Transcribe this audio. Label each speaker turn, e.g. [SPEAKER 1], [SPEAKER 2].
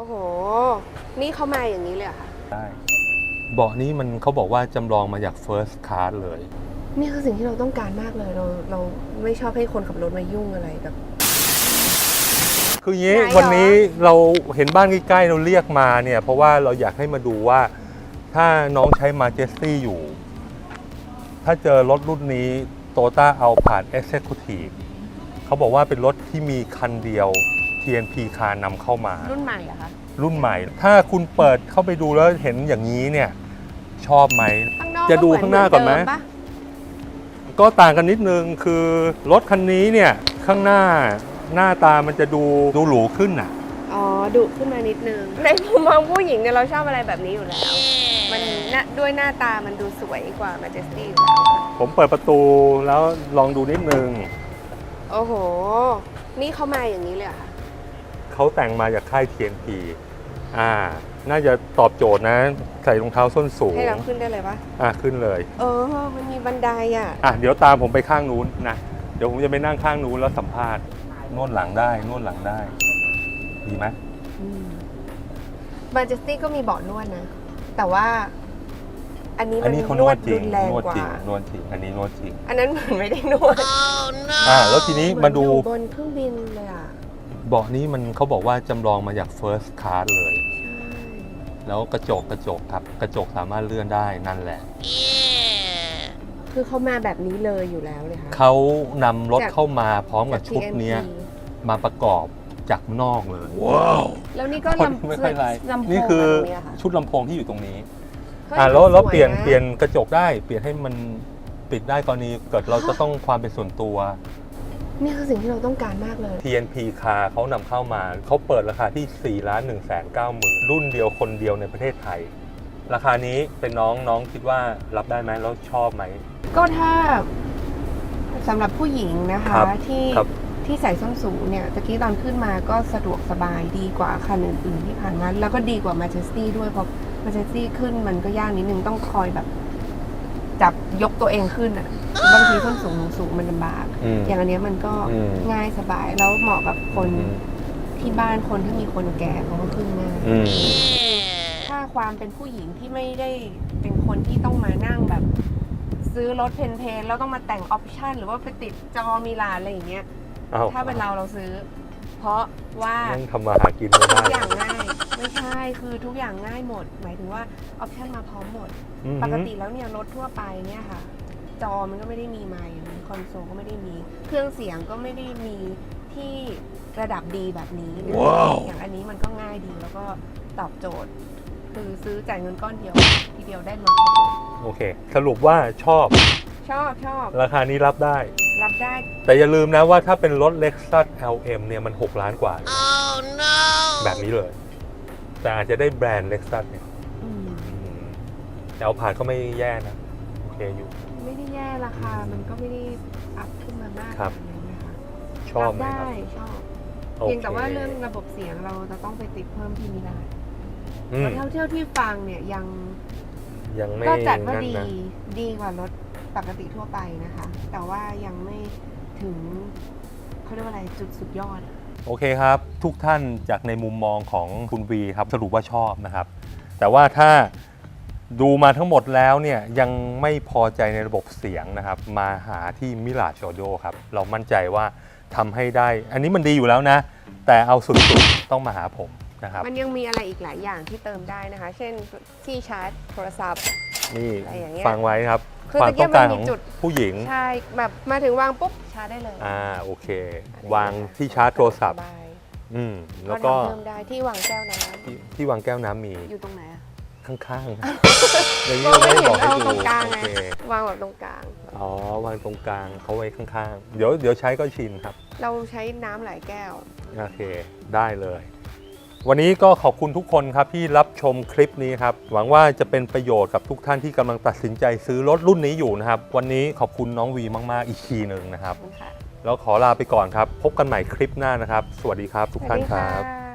[SPEAKER 1] โอ้โห นี่เขามาอย่างนี้เลยเหรอค่ะ
[SPEAKER 2] ได้เบาะนี้มันเขาบอกว่าจำลองมาจาก first class เลย
[SPEAKER 1] นี่คือสิ่งที่เราต้องการมากเลย เราเราไม่ชอบให้คนขับรถมายุ่งอะไรแบบ
[SPEAKER 2] คืออย่างนี้
[SPEAKER 1] ไหนเหรอ
[SPEAKER 2] วันนี้เราเห็นบ้านใกล้ๆเราเรียกมาเนี่ย เพราะว่าเราอยากให้มาดูว่าถ้าน้องใช้มาเจสตี้อยู่ ถ้าเจอรถรุ่นนี้โตต้าเอาผ่าน Executive เขาบอกว่าเป็นรถที่มีคันเดียว TNP คานำเข้ามา
[SPEAKER 1] รุ่นใหม่เหรอะคะ
[SPEAKER 2] รุ่นใหม่ ถ้าคุณเปิดเข้าไปดูแล้วเห็นอย่างนี้เนี่ยชอบไหม
[SPEAKER 1] ข้างนอก
[SPEAKER 2] จะดูข้างหน้าก่อนไหม
[SPEAKER 1] เดิปะ
[SPEAKER 2] ก็ต่างกันนิดนึงคือรถคันนี้เนี่ยข้างหน้าหน้าตามันจะดูดูหรูขึ้นอะ
[SPEAKER 1] อ๋อดุขึ้นมานิดนึง ในมุมมองผู้หญิงเนี่ยเราชอบอะไรแบบนี้อยู่แล้ว มันน่ะด้วยหน้าตามันดูสวยกว่า Majesty อยู่แล้วค่ะ
[SPEAKER 2] ผมเปิดประตูแล้วลองดูนิดนึง
[SPEAKER 1] โอ้โห นี่เขามาอย่างนี้เลยเหรอค่ะ
[SPEAKER 2] เขาแต่งมาจากค่าย TNP อ่า น่าจะตอบโจทย์นะ ใส่รองเท้าส้นสูง
[SPEAKER 1] ให้เราขึ้นได้เลยปะ
[SPEAKER 2] อะขึ้นเลย
[SPEAKER 1] เออ มันมีบันไดอะ
[SPEAKER 2] อะ เดี๋ยวตามผมไปข้างนู้นนะ เดี๋ยวผมจะไปนั่งข้างนู้นแล้วสัมภาษณ์นวดหลังได้นวดหลังได้ ดีไหม
[SPEAKER 1] มาเจสตี้ก็มีเบาะนวดนะ แต่ว่า อันนี้
[SPEAKER 2] อั
[SPEAKER 1] มันน
[SPEAKER 2] นี้เขา
[SPEAKER 1] น
[SPEAKER 2] น
[SPEAKER 1] ว
[SPEAKER 2] ว
[SPEAKER 1] ด
[SPEAKER 2] ดจริ
[SPEAKER 1] รุ
[SPEAKER 2] ง
[SPEAKER 1] นแรง
[SPEAKER 2] นวด
[SPEAKER 1] กว่า
[SPEAKER 2] จริงนวดจริง อันนี้นวดจริง
[SPEAKER 1] อันนั้นเหมือนไม่ได้นวด
[SPEAKER 2] อ่า แล้วทีนี้มาดู
[SPEAKER 1] เหอนอยู่บนเครื่องบินเลยอะ
[SPEAKER 2] เบาะนี้มันเขาบอกว่าจำลองมาจาก first class เลย
[SPEAKER 1] ใช่
[SPEAKER 2] แล้วกระจกกระจกครับ กระจกสามารถเลื่อนได้นั่นแหละ
[SPEAKER 1] คือเขามาแบบนี้เลยอยู่แล้วเลยค่ะ
[SPEAKER 2] เขานำรถ
[SPEAKER 1] จาก
[SPEAKER 2] เข้ามาพร้อมกับ
[SPEAKER 1] จาก
[SPEAKER 2] ชุด
[SPEAKER 1] TNT
[SPEAKER 2] เนี้ยมาประกอบจากนอกเลย
[SPEAKER 1] แล้วนี่ก็
[SPEAKER 2] คน
[SPEAKER 1] ลำ
[SPEAKER 2] ไม่ค่อยไร
[SPEAKER 1] ลำโพง
[SPEAKER 2] นี่คือ
[SPEAKER 1] แบบนี้ะค่ะ
[SPEAKER 2] ชุดลำโพงที่อยู่ตรงนี้
[SPEAKER 1] เฮ้ย
[SPEAKER 2] อ่าแล้วแล้ว
[SPEAKER 1] สะ
[SPEAKER 2] เปลี่ยนเปลี่ยนกระจกได้ เปลี่ยนให้มันปิดได้กรณีเกิดเราจะต้องความเป็นส่วนตัว
[SPEAKER 1] นี่คือสิ่งที่เราต้องการมากเลย
[SPEAKER 2] TNP คาเขานำเข้ามา เขาเปิดราคาที่ 4 ล้าน1 9 0 0 0 0รุ่นเดียวคนเดียวในประเทศไทย ราคานี้เป็นน้องน้องคิดว่ารับได้ไหมแล้วชอบไหม
[SPEAKER 1] ก็ถ้าสำหรับผู้หญิงนะคะ
[SPEAKER 2] ครับ
[SPEAKER 1] ที่
[SPEAKER 2] ครับ
[SPEAKER 1] ที่ใส่ส้นสูงเนี่ยตะกี้ตอนขึ้นมาก็สะดวกสบายดีกว่าคันอื่นๆที่ผ่านมาแล้วก็ดีกว่า m a j e s t y ด้วยเพราะ m a j e s t y ขึ้นมันก็ยากนิดนึงต้องคอยแบบ จับยกตัวเองขึ้นอะบางทีส้นสูงสูงมันลำบาก
[SPEAKER 2] อืม
[SPEAKER 1] อย่างอันเนี้ยมันก็
[SPEAKER 2] อืม
[SPEAKER 1] ง่ายสบายแล้วเหมาะกับคน
[SPEAKER 2] อืม
[SPEAKER 1] ที่บ้านคนที่มีคนแก่เขาก็ขึ้นง่าย
[SPEAKER 2] อืม
[SPEAKER 1] ถ้าความเป็นผู้หญิงที่ไม่ได้เป็นคนที่ต้องมานั่งแบบ ซื้อรถเพนเพนแล้วต้องมาแต่งออปชันหรือว่าไปติดจอมีลานอะไรอย่างเงี้ย
[SPEAKER 2] เอา
[SPEAKER 1] ถ้าเป็นเราเราซื้อ เพราะว่า
[SPEAKER 2] นั่งทำมาหากินไม่
[SPEAKER 1] ทุ
[SPEAKER 2] ได้
[SPEAKER 1] กอย่างง่าย ไม่ใช่คือทุกอย่างง่ายหมด หมายถึงว่าออปชันมาพร้อมหมด
[SPEAKER 2] อืม
[SPEAKER 1] ปกติแล้วเนี่ยรถทั่วไปเนี่ยค่ะ จอมันก็ไม่ได้มีไมค์นะคอนโซลก็ไม่ได้มี เครื่องเสียงก็ไม่ได้มีที่ระดับดีแบบนี้ อย่างอันนี้มันก็ง่ายดีแล้วก็ตอบโจทย์ คือซื้อจ่ายเงินก้อนเดียว ทีเดียวได้มาครบเลย
[SPEAKER 2] โอเค สรุปว่าชอบ
[SPEAKER 1] ชอบชอบ
[SPEAKER 2] ราคานี้รับได้
[SPEAKER 1] รับได้
[SPEAKER 2] แต่อย่าลืมนะว่าถ้าเป็นรถ Lexus LM เนี่ยมัน 6 ล้านกว่าแบบนี้เลย แต่อาจจะได้แบรนด์ Lexus เนี่ย
[SPEAKER 1] อืม
[SPEAKER 2] อืมแต่เอาผ่านก็ไม่แย่นะ โอเคอยู่
[SPEAKER 1] ไม่ได้แย่ราคา มันก็ไม่ได้อัพขึ้นมามาก
[SPEAKER 2] ครับ
[SPEAKER 1] ขนาดนั้นนะคะ
[SPEAKER 2] ชอบ
[SPEAKER 1] รั
[SPEAKER 2] ไหมค
[SPEAKER 1] ได้
[SPEAKER 2] รับ
[SPEAKER 1] ชอบ
[SPEAKER 2] โอ
[SPEAKER 1] เพียง
[SPEAKER 2] เค
[SPEAKER 1] แต่ว่าเรื่องระบบเสียงเราจะต้องไปติดเพิ่มที่มิลาน
[SPEAKER 2] อืม
[SPEAKER 1] เท่าเท่าที่ฟังเนี่ยยัง
[SPEAKER 2] ยังไม่
[SPEAKER 1] ก็จัดว่า
[SPEAKER 2] นั่น
[SPEAKER 1] ดี
[SPEAKER 2] นะ
[SPEAKER 1] ดีกว่ารถ ปกติทั่วไปนะคะ แต่ว่ายังไม่ถึงเขาเรียกว่าอะไรจุดสุดยอดอะ
[SPEAKER 2] โอเคครับ ทุกท่านจากในมุมมองของคุณวีครับสรุปว่าชอบนะครับ แต่ว่าถ้าดูมาทั้งหมดแล้วเนี่ยยังไม่พอใจในระบบเสียงนะครับ มาหาที่มิลาชอโดครับ เรามั่นใจว่าทำให้ได้ อันนี้มันดีอยู่แล้วนะ แต่เอาสุดๆต้องมาหาผมนะครับ
[SPEAKER 1] มันยังมีอะไรอีกหลายอย่างที่เติมได้นะคะ เช่นที่ชาร์จโทรศัพท์
[SPEAKER 2] นี่
[SPEAKER 1] อะไรอย่างเงี้ย
[SPEAKER 2] ฟังไว้ครับ
[SPEAKER 1] คือ
[SPEAKER 2] ความ
[SPEAKER 1] ตะเกี
[SPEAKER 2] ต้
[SPEAKER 1] ย
[SPEAKER 2] อบงการ
[SPEAKER 1] มัน
[SPEAKER 2] ข
[SPEAKER 1] มี
[SPEAKER 2] อง
[SPEAKER 1] จุด
[SPEAKER 2] ผู้หญิง
[SPEAKER 1] ใช่แบบมาถึงวางปุ๊บชาร์จได้เลย
[SPEAKER 2] อ่าโอเค
[SPEAKER 1] อะไร
[SPEAKER 2] วางที่ชาร์จโทรศัพท์
[SPEAKER 1] สบาย
[SPEAKER 2] อืม
[SPEAKER 1] ๆ
[SPEAKER 2] แล้วก็
[SPEAKER 1] ทำเพิ่มได้ที่วางแก้วน้
[SPEAKER 2] ที่ที่วางแก้วน้ำมีำ
[SPEAKER 1] อยู่ตรงไหนอะ
[SPEAKER 2] ข้างๆอย่างนี้
[SPEAKER 1] มอง
[SPEAKER 2] ไม่
[SPEAKER 1] ไม่
[SPEAKER 2] ได้
[SPEAKER 1] เห็
[SPEAKER 2] บอนกให้
[SPEAKER 1] เอา
[SPEAKER 2] ดู
[SPEAKER 1] ตรงกลาง
[SPEAKER 2] โอ
[SPEAKER 1] ไง
[SPEAKER 2] เค
[SPEAKER 1] วางแบบตรงกลาง
[SPEAKER 2] อ๋อวางตรงกลางเขาไว้ข้างๆ เดี๋ยวเดี๋ยวใช้ก็ชินครับ
[SPEAKER 1] เราใช้น้ำหลายแก้ว
[SPEAKER 2] โอเค ได้เลย วันนี้ก็ขอบคุณทุกคนครับที่รับชมคลิปนี้ครับ หวังว่าจะเป็นประโยชน์กับทุกท่านที่กำลังตัดสินใจซื้อรถรุ่นนี้อยู่นะครับ วันนี้ขอบคุณน้องวีมาก ๆ อีกทีหนึ่งนะครับ
[SPEAKER 1] ขอบคุณค่ะ
[SPEAKER 2] แล้วขอลาไปก่อนครับ พบกันใหม่คลิปหน้านะครับ สวัสดีครับทุกท่านครับ
[SPEAKER 1] สวัสดีค่ะ